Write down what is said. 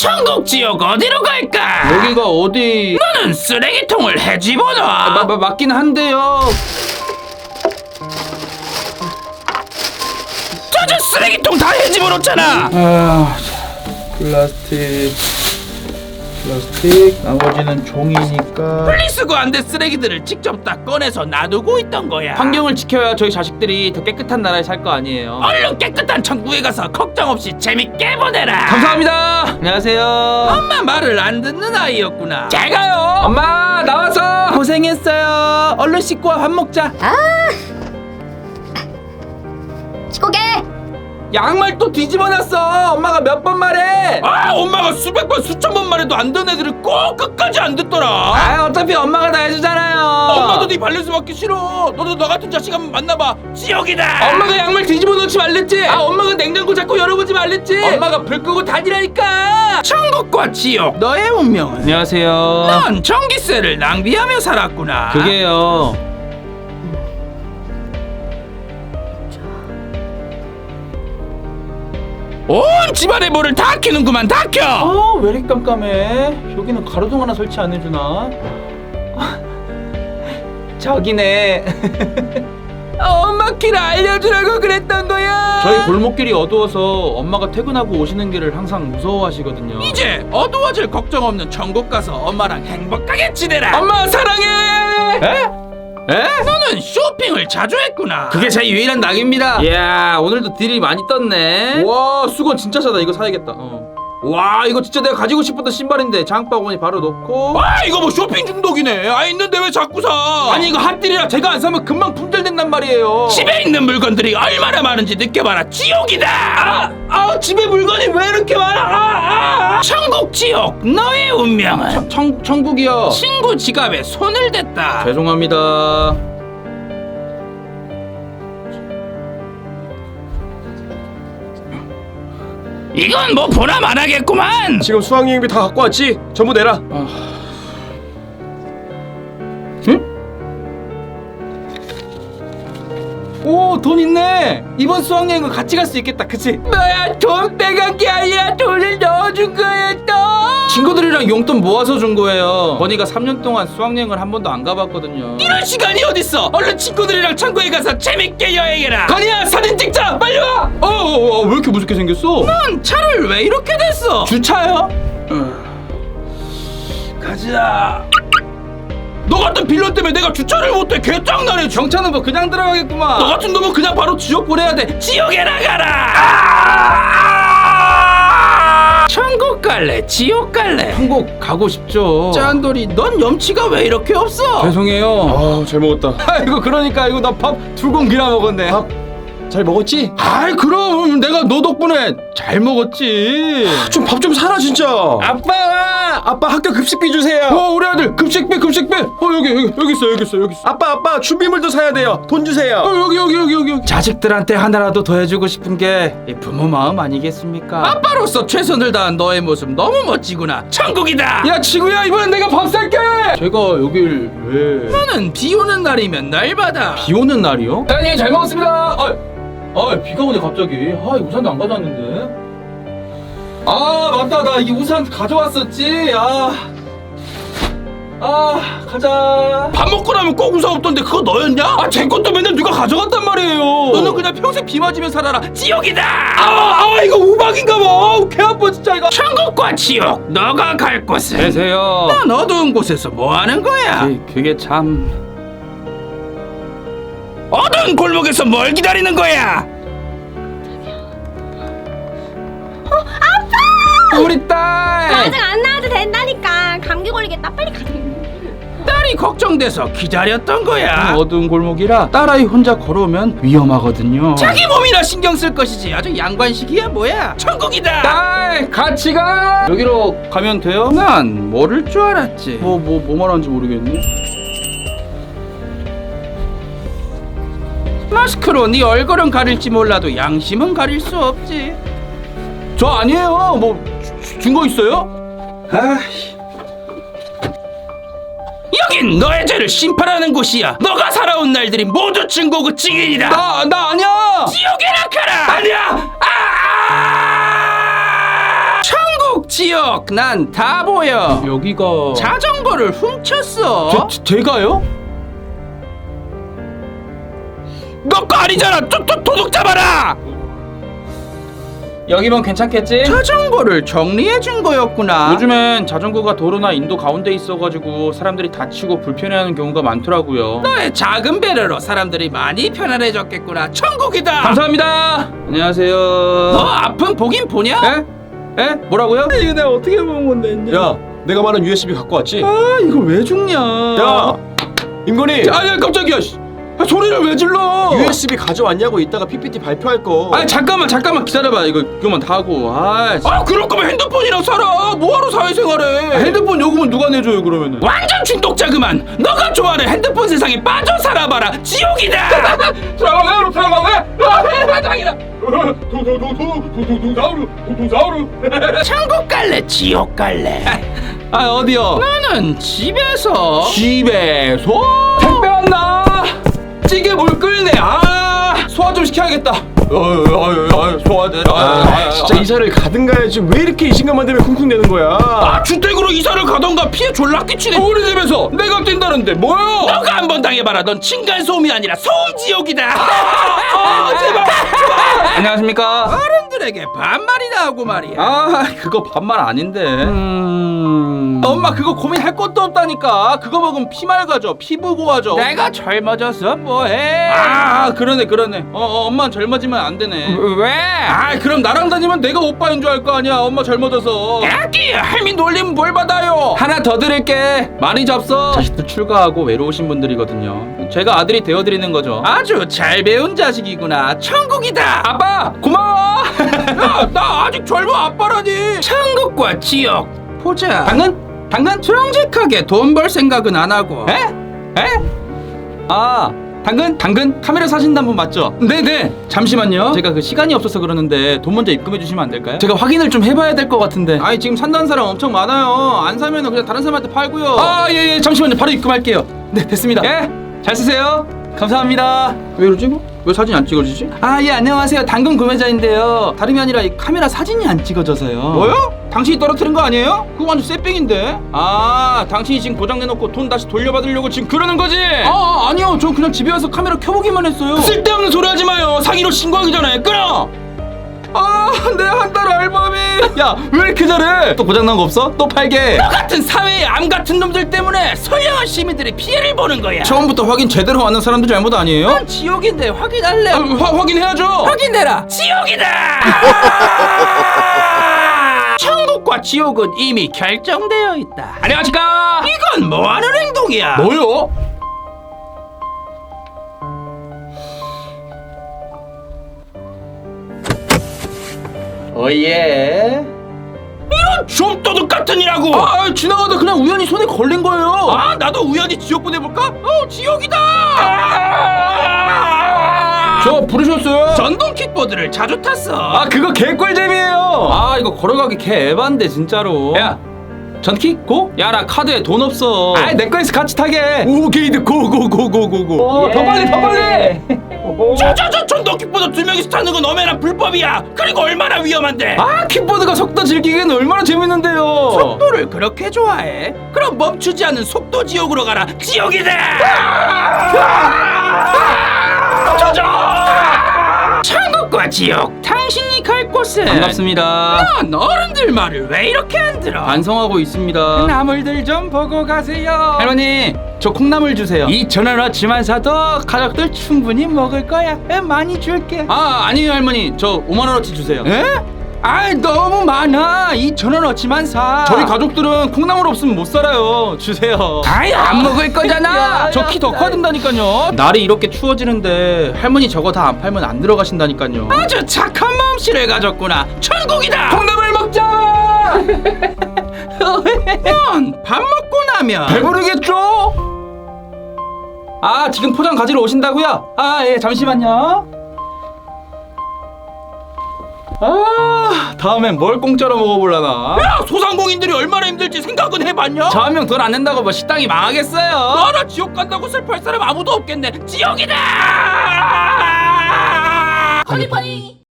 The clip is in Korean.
천국 지옥 어디로 갈까? 여기가 어디? 너는 쓰레기통을 해집어넣어. 마, 마, 맞긴 한데요. 저저 쓰레기통 다 해집어놓잖아. 아, 플라스틱, 플라스틱. 나머지는 종이니까. 분리수거 안 된 쓰레기들을 직접 다 꺼내서 놔두고 있던 거야. 환경을 지켜야 저희 자식들이 더 깨끗한 나라에 살 거 아니에요. 얼른 깨끗한 천국에 가서 걱정 없이 재밌게 보내라. 감사합니다. 안녕하세요. 엄마 말을 안 듣는 아이였구나. 제가요. 엄마 나와서 고생했어요. 얼른 씻고 와, 밥 먹자. 시고개 양말 또 뒤집어놨어. 엄마가 몇 번 말해. 아 엄마가 수백 번 수천 번 말해도 안 듣는 애들을 꼭 끝까지 안 듣더라. 아 어차피 엄마가 다 해주잖아요. 엄마도 네 발레스 받기 싫어. 너도 너 같은 자식 한번 만나봐. 지옥이다. 엄마가 양말 뒤집어 놓지 말랬지. 아 엄마가 냉장고 자꾸 열어보지 말랬지. 엄마가 불 끄고 다니라니까. 천국과 지옥 너의 운명은 안녕하세요. 넌 전기세를 낭비하며 살았구나. 그게요. 온 집안의 불을 다 켜는구만 다 켜. 아, 왜 이렇게 깜깜해? 여기는 가로등 하나 설치 안 해주나? 아, 저기네. 엄마 길 알려주라고 그랬던 거야. 저희 골목길이 어두워서 엄마가 퇴근하고 오시는 길을 항상 무서워하시거든요. 이제 어두워질 걱정 없는 천국 가서 엄마랑 행복하게 지내라. 엄마 사랑해. 에? 에? 너는 쇼핑을 자주 했구나. 그게 제 유일한 낙입니다. 이야 오늘도 딜이 많이 떴네. 와 수건 진짜 싸다. 이거 사야겠다. 어. 와 이거 진짜 내가 가지고 싶었던 신발인데 장바구니 바로 넣고. 아 이거 뭐 쇼핑 중독이네. 아 있는데 왜 자꾸 사? 아니 이거 핫딜이라 제가 안 사면 금방 품절된단 말이에요. 집에 있는 물건들이 얼마나 많은지 느껴봐라. 지옥이다. 아, 아 집에 물건이 왜 이렇게 많아? 아, 아. 천국 지옥 너의 운명은 청 천국이요. 친구 지갑에 손을 댔다. 죄송합니다. 이건 뭐 보람 안 하겠구만. 지금 수학여행비 다 갖고 왔지? 전부 내라. 오 돈 있네. 이번 수학여행은 같이 갈 수 있겠다. 그치? 너야 돈 빼간 게 아니라 돈을 넣어준 거였다. 친구들이랑 용돈 모아서 준 거예요. 건이가 3년 동안 수학여행을 한 번도 안 가봤거든요. 이런 시간이 어딨어? 얼른 친구들이랑 천국에 가서 재밌게 여행해라. 건이야 사진 찍자. 빨리 와. 어, 어, 어, 왜 이렇게 무섭게 생겼어? 넌 차를 왜 이렇게 됐어? 주차요? 가자. 너 같은 빌런 때문에 내가 주차를 못해 개짱나네. 경차는 뭐 그냥 들어가겠구만. 너 같은 놈은 그냥 바로 지옥 보내야 돼. 지옥에 나가라. 아! 천국 갈래? 지옥 갈래? 한국 가고 싶죠. 짠돌이, 넌 염치가 왜 이렇게 없어? 죄송해요. 아, 잘 먹었다. 아이고 그러니까 이거 나 밥 두 공기나 먹었네. 밥잘 먹었지? 아이 그럼 내가 너 덕분에 잘 먹었지. 좀 밥 좀 사라 진짜. 아빠, 아빠 학교 급식비 주세요. 어 우리 아들 급식비 급식비. 어 여기 여기 여기 있어 여기 있어 여기 있어. 아빠 아빠 준비물도 사야 돼요. 돈 주세요. 어 여기 여기 여기 여기 여기. 자식들한테 하나라도 더 해주고 싶은 게이 부모 마음 아니겠습니까? 아빠로서 최선을 다한 너의 모습 너무 멋지구나. 천국이다. 야 친구야 이번엔 내가 밥 살게. 제가 여길 왜? 너는 비 오는 날이면 날마다 비 오는 날이요? 사장님 잘 먹었습니다. 아, 아 비가 오네 갑자기. 아 우산도 안 가져왔는데. 아 맞다 나 이 우산 가져왔었지. 아, 아 가자. 밥 먹고 나면 꼭 우산 없던데 그거 너였냐? 아 제 것도 맨날 누가 가져갔단 말이에요. 너는 그냥 평생 비 맞으며 살아라. 지옥이다. 아, 아 이거 우박인가 봐. 아우, 개 아파 진짜 이거. 천국과 지옥 너가 갈 곳은 계세요. 넌 어두운 곳에서 뭐 하는 거야? 그게 참. 어두운 골목에서 뭘 기다리는 거야? 우리 딸. 아직 안 나와도 된다니까 감기 걸리겠다 빨리 가 딸이 걱정돼서 기다렸던 거야. 어두운 골목이라 딸아이 혼자 걸어오면 위험하거든요. 자기 몸이나 신경 쓸 것이지 아주 양관식이야 뭐야? 천국이다. 딸 같이 가. 여기로 가면 돼요? 난 모를 줄 알았지. 뭐 뭐 뭐 말하는지 모르겠네. 마스크로 네 얼굴은 가릴지 몰라도 양심은 가릴 수 없지. 저 아니에요. 뭐 증거 있어요? 아, 여긴 너의 죄를 심판하는 곳이야. 너가 살아온 날들이 모두 증거고 증인이다. 나 나 아니야. 지옥에 낙하라. 아니야. 아! 천국 지옥 난 다 보여 여기가 자전거를 훔쳤어 제, 제가요? 너거 아니잖아 또, 또 도둑 잡아라 여기면 괜찮겠지? 자전거를 정리해 준 거였구나 요즘엔 자전거가 도로나 인도 가운데 있어가지고 사람들이 다치고 불편해하는 경우가 많더라고요. 너의 작은 배려로 사람들이 많이 편안해졌겠구나 천국이다 감사합니다. 안녕하세요. 너 아픈 보긴 보냐? 에? 에? 뭐라고요? 이거 내가 어떻게 본 건데? 야, 내가 말한 USB 갖고 왔지? 아 이걸 왜 죽냐? 야, 임건희. 아니 깜짝이야. 씨. 아, 소리를 왜 질러? USB 가져왔냐고 이따가 PPT 발표할 거. 아니 잠깐만 잠깐만 기다려봐 이거 이거만 다 하고 아, 씨. 아 그럴 거면 핸드폰이랑 살아 뭐하러 사회생활해 핸드폰 요금은 누가 내줘요 그러면은? 완전 중독자 그만 너가 좋아하는 핸드폰 세상에 빠져 살아봐라 지옥이다 들어가래 들어가래 세상이다 천국 갈래 지옥 갈래 아 어디요? 나는 집에서 집에서? 찌개 물 끓네. 아 소화 좀 시켜야겠다. 어유 어유 어유 소화돼. 아, 진짜 이사를 가든 가야지 왜 이렇게 이 시간만 되면 쿵쿵대는 거야? 아 주택으로 이사를 가던가 피해 졸라 끼치네 우리 집에서 내가 뛴다는데 뭐요? 너가 한 번 당해봐라 넌 층간 소음이 아니라 소음 지옥이다 아, 제발 안녕하십니까? 어른들에게 반말이나 하고 말이야 아 그거 반말 아닌데. 음... 엄마 그거 고민할 것도 없다니까. 그거 먹으면 피 맑아져. 피부 고와져. 내가 젊어져서 뭐해 아 그러네 그러네. 어, 어 엄마 젊어지면 안 되네. 왜? 아 그럼 나랑 다니면 내가 오빠인 줄 알 거 아니야. 엄마 젊어져서. 야끼 할미 놀리면 뭘 받아요 하나 더 드릴게. 많이 잡서. 자식들 출가하고 외로우신 분들이거든요. 제가 아들이 되어드리는 거죠. 아주 잘 배운 자식이구나 천국이다 아빠 고마워. 야, 나 아직 젊어 아빠라니 천국과 지옥 보자 당근? 당근? 정직하게 돈 벌 생각은 안 하고 에? 에? 아 당근? 당근? 카메라 사진 담분 맞죠? 네네 잠시만요 제가 그 시간이 없어서 그러는데 돈 먼저 입금해 주시면 안 될까요? 제가 확인을 좀 해봐야 될 것 같은데 아니 지금 산다는 사람 엄청 많아요 안 사면 은 그냥 다른 사람한테 팔고요 아 예예 잠시만요 바로 입금할게요 네 됐습니다 예 잘 쓰세요 감사합니다 왜 이러지 뭐? 왜 사진이 안 찍어지지? 아 예 안녕하세요 당근 구매자인데요 다름이 아니라 이 카메라 사진이 안 찍어져서요 뭐요? 당신이 떨어뜨린 거 아니에요? 그거 완전 쎄뺑인데. 아 당신이 지금 고장내놓고 돈 다시 돌려받으려고 지금 그러는 거지? 아 아니요. 저 그냥 집에 와서 카메라 켜보기만 했어요. 쓸데없는 소리 하지 마요. 사기로 신고하기 전에 끊어! 아내 한 달 알바비 야 왜 이렇게 잘해? 또 고장난 거 없어? 또 팔게. 너 같은 사회의 암 같은 놈들 때문에 선량한 시민들이 피해를 보는 거야. 처음부터 확인 제대로 하는 사람들 잘못 아니에요? 넌 지옥인데 확인할래? 아, 화, 확인해야죠. 확인해라. 지옥이다 천국과 지옥은 이미 결정되어 있다. 안녕하십니까? 이건 뭐하는 행동이야? 뭐요? 오예. 이런 좀도둑 같은 이라고! 아 아, 지나가다 그냥 우연히 손에 걸린 거예요. 아 나도 우연히 지옥 보내볼까? 어 지옥이다 저 부르셨어요? 전동 킥보드를 자주 탔어. 아 그거 개꿀잼이에요. 아 이거 걸어가기 개 에반데 진짜로. 야 전킥 고? 야 나 카드에 돈 없어. 아이 내 거에서 같이 타게. 오케이드 고고고고고고. 더 빨리 더 빨리. 저저저 전동 킥보드 두 명이서 타는 건 엄연한 불법이야. 그리고 얼마나 위험한데. 아 킥보드가 속도 즐기기엔 얼마나 재밌는데요. 속도를 그렇게 좋아해? 그럼 멈추지 않는 속도 지옥으로 가라. 지옥이다! 저저 천국과 지옥 당신이 갈 곳은 반갑습니다. 넌 어른들 말을 왜 이렇게 안 들어? 반성하고 있습니다. 나물들 좀 보고 가세요. 할머니 저 콩나물 주세요. 2천원어치만 사도 가족들 충분히 먹을 거야. 많이 줄게. 아 아니에요 할머니. 저 5만 원어치 주세요. 에? 아이 너무 많아. 2천원 어치만 사. 저희 가족들은 콩나물 없으면 못 살아요. 주세요. 아이 안 먹을 거잖아. 저 키 더 커야 된다니까요. 날이 이렇게 추워지는데 할머니 저거 다 안 팔면 안 들어가신다니까요. 아주 착한 마음씨를 가졌구나. 천국이다! 콩나물 먹자! 넌밥 먹고 나면. 배부르겠죠? 아 지금 포장 가지러 오신다고요? 아 예 잠시만요. 아 다음엔 뭘 공짜로 먹어볼라나? 야 소상공인들이 얼마나 힘들지 생각은 해봤냐? 저 한 명 돈 안 낸다고 뭐 식당이 망하겠어요. 너나 지옥 간다고 슬퍼할 사람 아무도 없겠네. 지옥이다! 허니퍼니